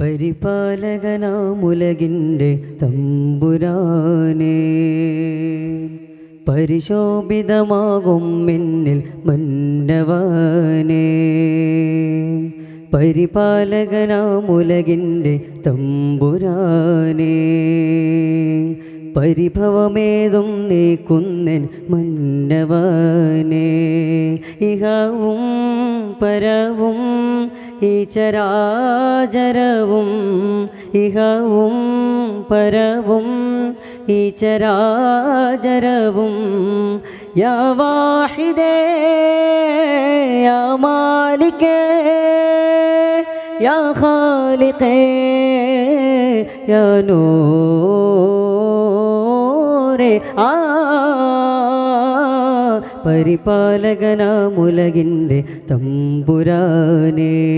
പരിപാലകനാമുലകിന്റെ തമ്പുരാനേ പരിശോഭിതമാകും എന്നിൽ മന്നവാനേ. പരിപാലകനാമുലകിന്റെ തമ്പുരാനേ പരിഭവമേതും നീക്കുന്നൻ മന്നവാനേ. ഇഹാവും പരവും ഈ ചരാചരവും ഇഹവും പരവും ഈ ചരാചരവും യാ വാഹിദേ യാ മാലികേ യാ ഖാലിഖേ യാ നൂറേ. ആ പരിപാലകനാമുലകിന്റെ തമ്പുരാനേ.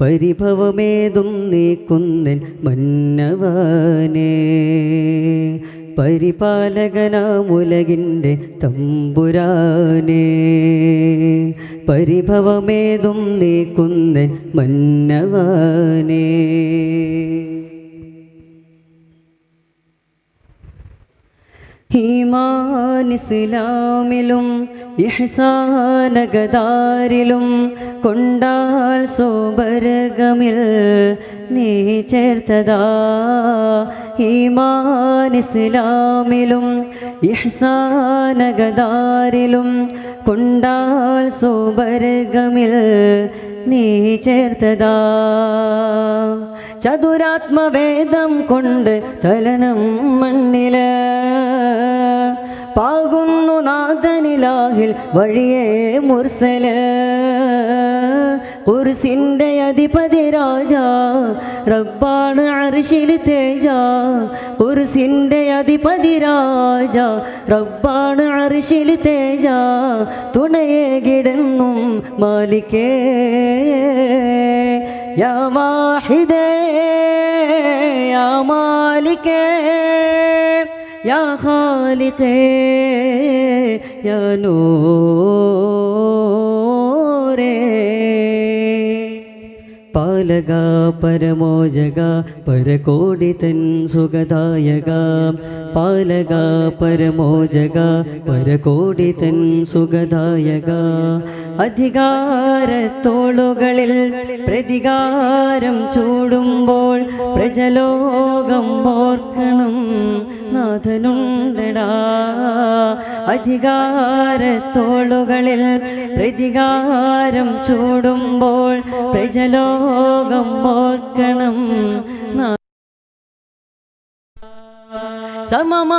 പരിഭവമേതും നീക്കുന്നൻ മന്നവാനേ. പരിപാലകനാമുലകിന്റെ തമ്പുരാനേ. പരിഭവമേതും നീക്കുന്നൻ മന്നവാനേ. ഈമാൻ ഇസ്ലാമിലും ഇഹ്സാനഗതാരിലും കൊണ്ടാൽ സോബരഗമിൽ നീ ചേർത്തതാ. ഈമാൻ ഇസ്ലാമിലും ഇഹ്സാനഗതാരിലും കൊണ്ടാൽ സോബരഗമിൽ നീ ചേർത്തതാ. ചതുരാത്മവേദം കൊണ്ട് ചലനം മണ്ണിൽ നാഥനിലാഹിൽ വഴിയേ മുർസല. കുർസിന്റെ അധിപതി രാജ റബ്ബാണ് അർഷിൽ തേജ. കുർസിന്റെ അധിപതി രാജ റബ്ബാണ് അർഷിൽ തേജ. തുണയെ കിടന്നും മാലിക്കേ യാ വാഹിദേ യാ മാലിക്കേ യാ ഖാലിഖേ يا നൂറേ പാലക പരമോജക പരകോടി തൻ സുഖദായക. പാലക പരമോജക പരകോടി തൻ സുഖദായക. അധികാരത്തോളുകളിൽ പ്രതികാരം ചൂടുമ്പോൾ പ്രജലോകം ഓർക്കണം. നാഥനുണ്ടടാ അധികാരത്തോളുകളിൽ പ്രതികാരം ചൂടുമ്പോൾ പ്രജലോകം ഓർക്കണം. സമമാ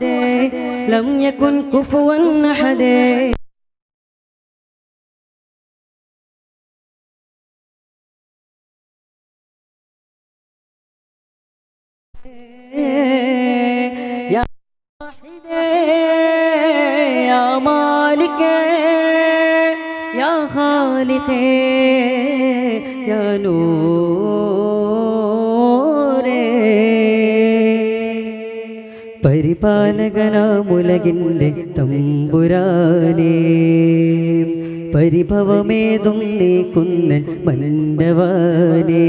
day لم يكن كفوا أحد. يا واحد يا مالك يا خالق يا نور. പരിപാലകനാമുലകിന്റെ തമ്പുരാനേ. പരിഭവമേതും നീക്കുന്നൻ മന്നവാനേ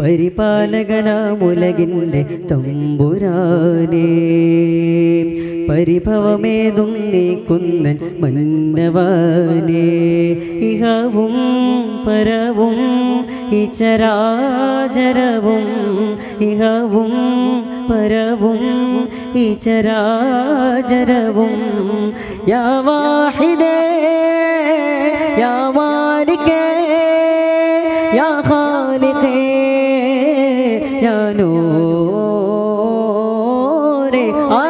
പരിപാലകനാമുലകിന്റെ തമ്പുരാനേ. പരിഭവമേതും നീക്കുന്നൻ മന്നവാനേ ഇഹവും പരവും ഇചരാചരവും ഇഹവും പരവും ഈ ചരാചരവും. യാ വാഹിദേ യാ ഖാലിഖേ യാ ആ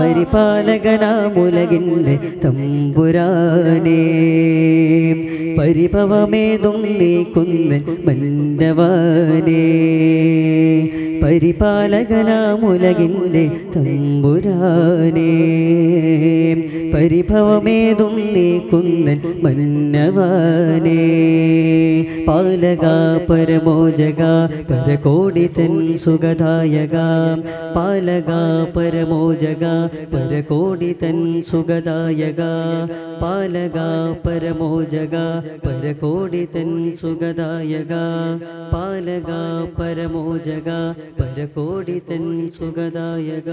പരിപാലകനാമുലകിന്റെ തമ്പുരാനേ. പരിഭവമേതും നീക്കുന്നൻ മന്നവാനേ പരിപാലകനാമുലകിന്റെ തമ്പുരാനേ. പരിഭവമേതും നീക്കുന്നൻ മന്നവാനേ. പാലക പരമോജക പരകോടി തൻ സുഖദായക. പാലക പരമോജക പരകോടി തൻ സുഖദായക. പാലക പരമോജക പരകോടി തൻ സുഖദായക. പാലക പരമോജക പരകോടി തൻ സുഖദായക.